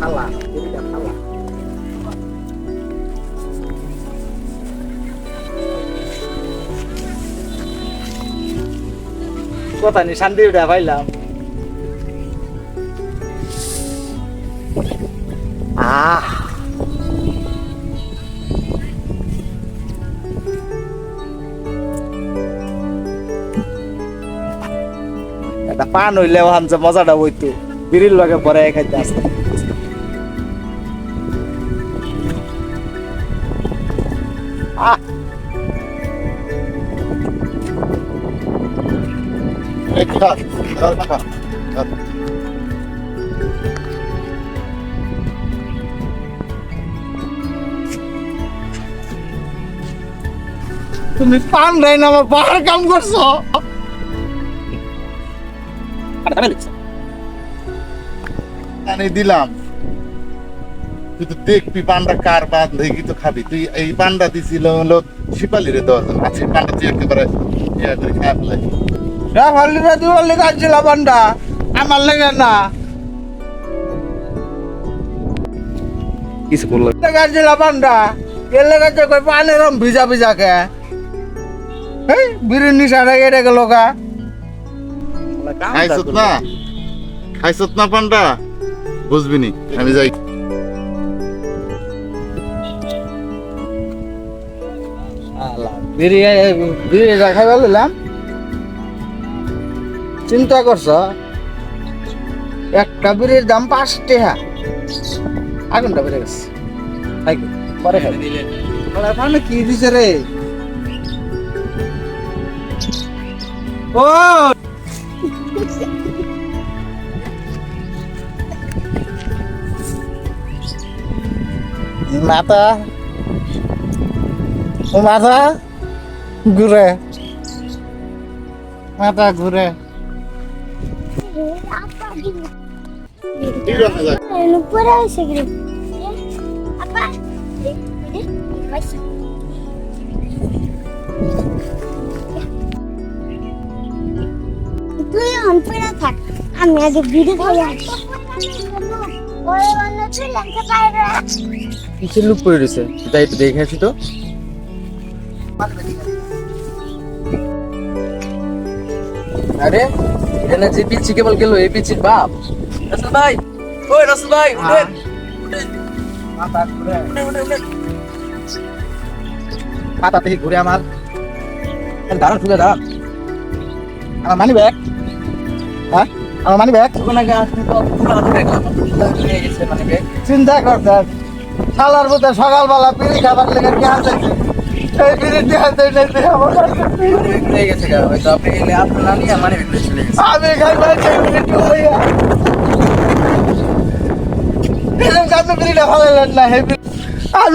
খালা বিড়িটা খালা কথা নি, শান্তি উঠা, পাইলাম। আহ। একটা পান হইলে মজাটা হইতো, বিড়ির লগে পরে খাইতে আসতে তুমি পান দেয় না আমার বাহার কাম করছ। দিলাম। তুই তো দেখবি পান্ডা কার বাদ দেখি তো খাবি। তুই এই পান্ডা দিছিল হলো শিপালি রে দশ আছে পান্ডা তুই একেবারে ইয়া করে আসছিল পান্ডা আমার লেগে না। কিছু পান্ডা এর লেগে যে কই পানি রম ভিজা ভিজা কে। এই বিড়ির নিশাটা কেটে গেল কা খাইছত না? খাইছত না পান্ডা বুঝবি নি আমি যাই। বললাম চিন্তা করছ? একটা বিড়ির দাম পাঁচ টাকা আগুনটা বেড়ে গেছে? পরে খাই কি দিছে রে? ও! ও মাথা ঘুরে। মাথা ঘুরে। উপরে আপা তুই থাক আমি আগে ভিডিও খাই কিসের লুপ পড়ে রয়েছে তাই একটু দেখে আসি তো। আরে এখানে যে পিচ্ছি কেবল গেল এই পিচ্ছির বাপ। রাসেল ভাই ওই রাসেল ভাই উঠেন। উঠেন মাথা থেকে ঘুরে আমার। দাঁড়ান শুনে দাঁড়ান আমার মানি ব্যাগ হ্যাঁ? আমার মানি ব্যাগ চিন্তা করতেন মধ্যে সকালবেলা বিড়ি খাবার লেগে কে আছে আপনি মানে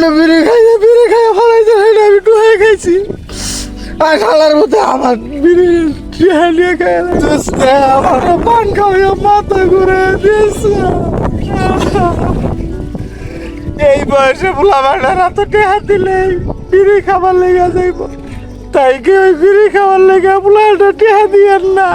বিড়ি- খাইয়ে বিড়ি খাইয়ে ফলাইছেন এটা আমি টুয়ে খাইছি আর শালার মধ্যে আমার বিড়ি টিহা নিয়ে খাই আমার পান খাওয়া মাথা ঘুরে দিয়েছে। এই বয়সে বুলা বাড়ারা তো টেহা দিলে বিড়ি খাবার লেগে যাইব। তাই কি ওই বিড়ি খাবার লেগে বুলাটা টেহা দিয়েন না?